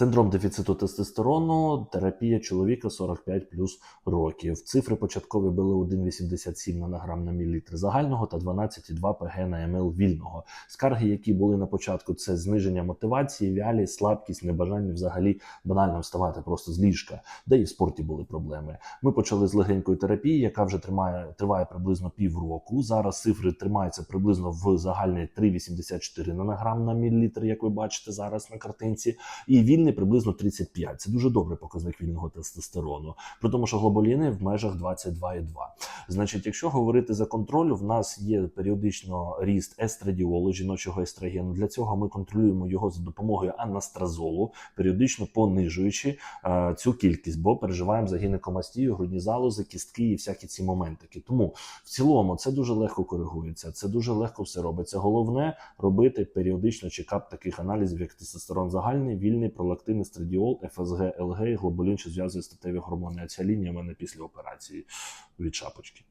Синдром дефіциту тестостерону, терапія чоловіка 45 плюс років. Цифри початкові були 1,87 нанограм на мілілітр загального та 12,2 пг на МЛ вільного. Скарги, які були на початку, це зниження мотивації, вялість, слабкість, небажання взагалі банально вставати просто з ліжка, де і в спорті були проблеми. Ми почали з легенької терапії, яка вже тримає триває приблизно півроку. Зараз цифри тримаються приблизно в загальний 3,84 нанограм на мілілітр, як ви бачите зараз на картинці, і вільний приблизно 35. Це дуже добрий показник вільного тестостерону, при тому, що глобуліни в межах 22,2. Значить, якщо говорити за контроль, в нас є періодично ріст естрадіолу, жіночого естрогену. Для цього ми контролюємо його за допомогою анастразолу, періодично понижуючи е, цю кількість, бо переживаємо за гінекомастію, грудні залози, кістки і всякі ці моментики. Тому в цілому це дуже легко коригується, це дуже легко все робиться. Головне робити періодично чекап таких аналізів, як тестостерон загальний, вільний, пролактин, естрадіол, ФСГ, ЛГ, і глобулін, що зв'язує статеві гормони. А ця лінія в мене після операції від шапочки.